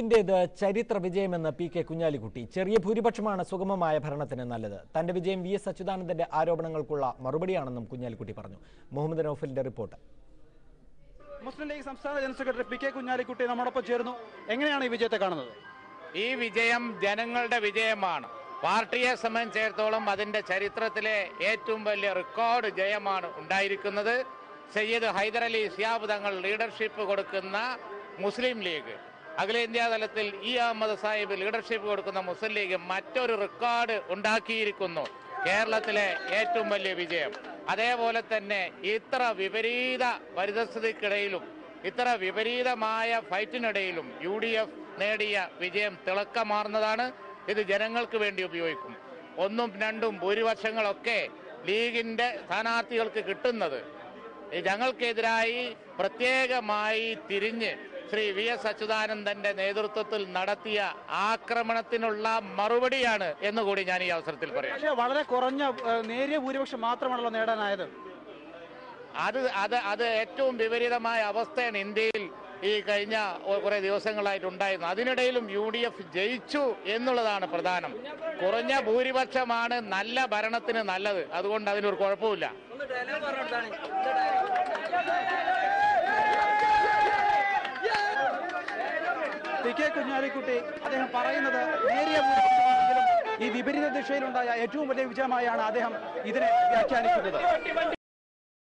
ിന്റേത് ചരിത്ര വിജയമെന്ന് P K Kunhalikutty. ചെറിയ ഭൂരിപക്ഷമാണ് സുഗമമായ ഭരണത്തിന് നല്ലത്. തന്റെ വിജയം വി എസ് അച്യുതാനന്ദന്റെ ആരോപണങ്ങൾക്കുള്ള മറുപടിയാണെന്നും കുഞ്ഞാലിക്കുട്ടി പറഞ്ഞു. മുഹമ്മദ് നൌഫലിന്റെ റിപ്പോർട്ട്. മുസ്ലിം ലീഗ് സംസ്ഥാന general secretary P K Kunhalikutty നമ്മോടൊപ്പം ചേർന്നു എങ്ങനെയാണ് ഈ വിജയത്തെ കാണുന്നത്? ഈ വിജയം ജനങ്ങളുടെ വിജയമാണ്. പാർട്ടിയെ സംബന്ധിച്ചിടത്തോളം അതിന്റെ ചരിത്രത്തിലെ ഏറ്റവും വലിയ റെക്കോർഡ് ജയമാണ് ഉണ്ടായിരിക്കുന്നത്. സയ്യിദ് ഹൈദരലി സിയാബ് തങ്ങൾ ലീഡർഷിപ്പ് കൊടുക്കുന്ന മുസ്ലിം ലീഗ്. അഖിലേന്ത്യാ തലത്തിൽ ഇ അഹമ്മദ് സാഹിബ് ലീഡർഷിപ്പ് കൊടുക്കുന്ന മുസ്ലിം ലീഗ് മറ്റൊരു റെക്കോർഡ് ഉണ്ടാക്കിയിരിക്കുന്നു. കേരളത്തിലെ ഏറ്റവും വലിയ വിജയം. അതേപോലെ തന്നെ ഇത്ര വിപരീത പരിതസ്ഥിതിക്കിടയിലും ഇത്ര വിപരീതമായ ഫൈറ്റിനിടയിലും യു ഡി എഫ് നേടിയ വിജയം തിളക്കമാർന്നതാണ്. ഇത് ജനങ്ങൾക്ക് വേണ്ടി ഉപയോഗിക്കും. ഒന്നും രണ്ടും ഭൂരിപക്ഷങ്ങളൊക്കെ ലീഗിന്റെ സ്ഥാനാർത്ഥികൾക്ക് കിട്ടുന്നത്. ഈ ഞങ്ങൾക്കെതിരായി പ്രത്യേകമായി തിരിഞ്ഞ് ശ്രീ വി എസ് അച്യുതാനന്ദന്റെ നേതൃത്വത്തിൽ നടത്തിയ ആക്രമണത്തിനുള്ള മറുപടിയാണ് എന്നുകൂടി ഞാൻ ഈ അവസരത്തിൽ പറയാം. പക്ഷേ വളരെ കുറഞ്ഞ നേരിയ ഭൂരിപക്ഷം മാത്രമാണല്ലോ നേടാനായത്. അത് അത് അത് ഏറ്റവും വിപരീതമായ അവസ്ഥയാണ് ഇന്ത്യയിൽ ഈ കഴിഞ്ഞ കുറെ ദിവസങ്ങളായിട്ട് ഉണ്ടായിരുന്നു അതിനിടയിലും യു ഡി എഫ് ജയിച്ചു എന്നുള്ളതാണ് പ്രധാനം. കുറഞ്ഞ ഭൂരിപക്ഷമാണ് നല്ല ഭരണത്തിന് നല്ലത്. അതുകൊണ്ട് അതിനൊരു കുഴപ്പമില്ല പി കെ കുഞ്ഞാലിക്കുട്ടി അദ്ദേഹം പറയുന്നത് നേരിയ ഈ വിപരീത ദിശയിലുണ്ടായ ഏറ്റവും വലിയ വിജയമായാണ് അദ്ദേഹം ഇതിനെ വ്യാഖ്യാനിക്കുന്നത്.